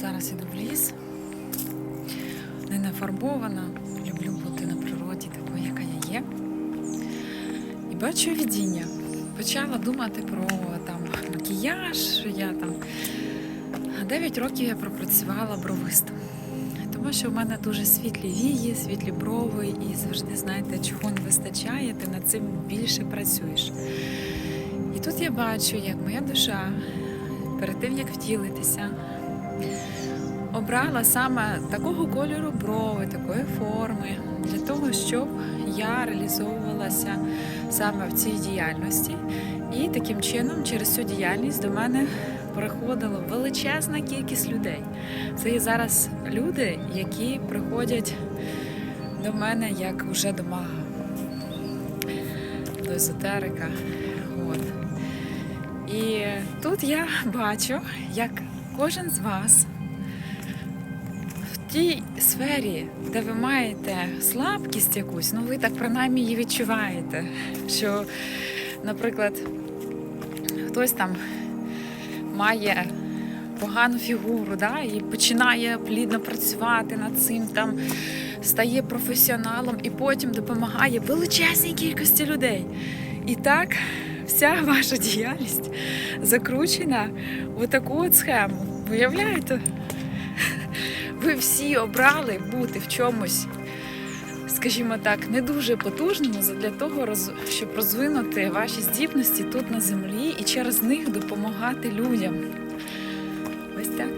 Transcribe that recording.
Зараз іду в ліс. Не нафарбована. Люблю бути на природі такою, яка я є. І бачу видіння. Почала думати про там макіяж. Я там 9 років я пропрацювала бровистом. Тому що в мене дуже світлі вії, світлі брови, і завжди знаєте, чого не вистачає, ти над цим більше працюєш. І тут я бачу, як моя душа перед тим як втілитися, обрала саме такого кольору брови, такої форми, для того, щоб я реалізовувалася саме в цій діяльності. І таким чином, через цю діяльність до мене приходила величезна кількість людей. Це є зараз люди, які приходять до мене як вже до мага, до езотерика. От. І тут я бачу, як кожен з вас в тій сфері, де ви маєте слабкість якусь, ну ви так принаймні її відчуваєте. Що, наприклад, хтось там має погану фігуру, да, і починає плідно працювати над цим, там стає професіоналом і потім допомагає величезній кількості людей. І так вся ваша діяльність закручена в таку от схему. Виявляєте? Ви всі обрали бути в чомусь, скажімо так, не дуже потужному для того, щоб розвинути ваші здібності тут на землі і через них допомагати людям. Ось так.